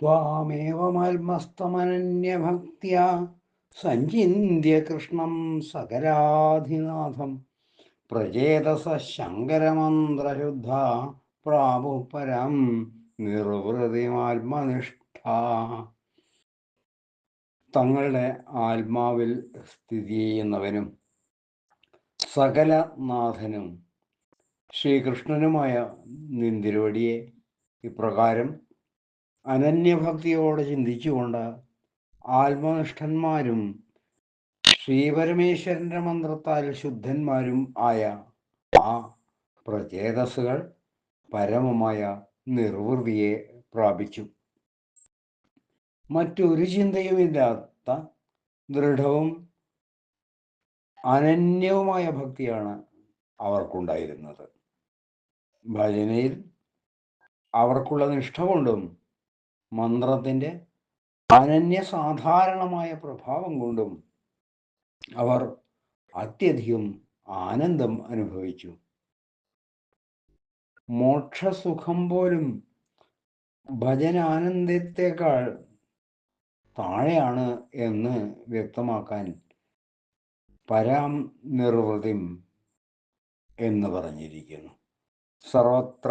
ത്വാമേവമൽമസ്തമനന്യഭക്തിയ സഞ്ചിന്യ കൃഷ്ണം സകരാധിനാഥം പ്രചേതസ ശങ്കരമന്ത്രശുദ്ധ പ്രാപുപരം നിർവൃതിമാത്മനിഷ്ഠ തങ്ങളുടെ ആത്മാവിൽ സ്ഥിതി ചെയ്യുന്നവനും സകലനാഥനും ശ്രീകൃഷ്ണനുമായ നിന്തിരുവടിയെ ഇപ്രകാരം അനന്യഭക്തിയോടെ ചിന്തിച്ചുകൊണ്ട് ആത്മനിഷ്ഠന്മാരും ശ്രീപരമേശ്വരന്റെ മന്ത്രത്താൽ ശുദ്ധന്മാരും ആയ ആ പ്രചേതസ്സുകൾ പരമമായ നിർവൃതിയെ പ്രാപിച്ചു. മറ്റൊരു ചിന്തയുമില്ലാത്ത ദൃഢവും അനന്യവുമായ ഭക്തിയാണ് അവർക്കുണ്ടായിരുന്നത്. ഭജനയിൽ അവർക്കുള്ള നിഷ്ഠ കൊണ്ടും മന്ത്രത്തിന്റെ അനന്യസാധാരണമായ പ്രഭാവം കൊണ്ടും അവർ അത്യധികം ആനന്ദം അനുഭവിച്ചു. മോക്ഷസുഖം പോലും ഭജനാനന്ദത്തെക്കാൾ താഴെയാണ് എന്ന് വ്യക്തമാക്കാൻ പരാം നിർവൃതിം എന്ന് പറഞ്ഞിരിക്കുന്നു. സർവത്ര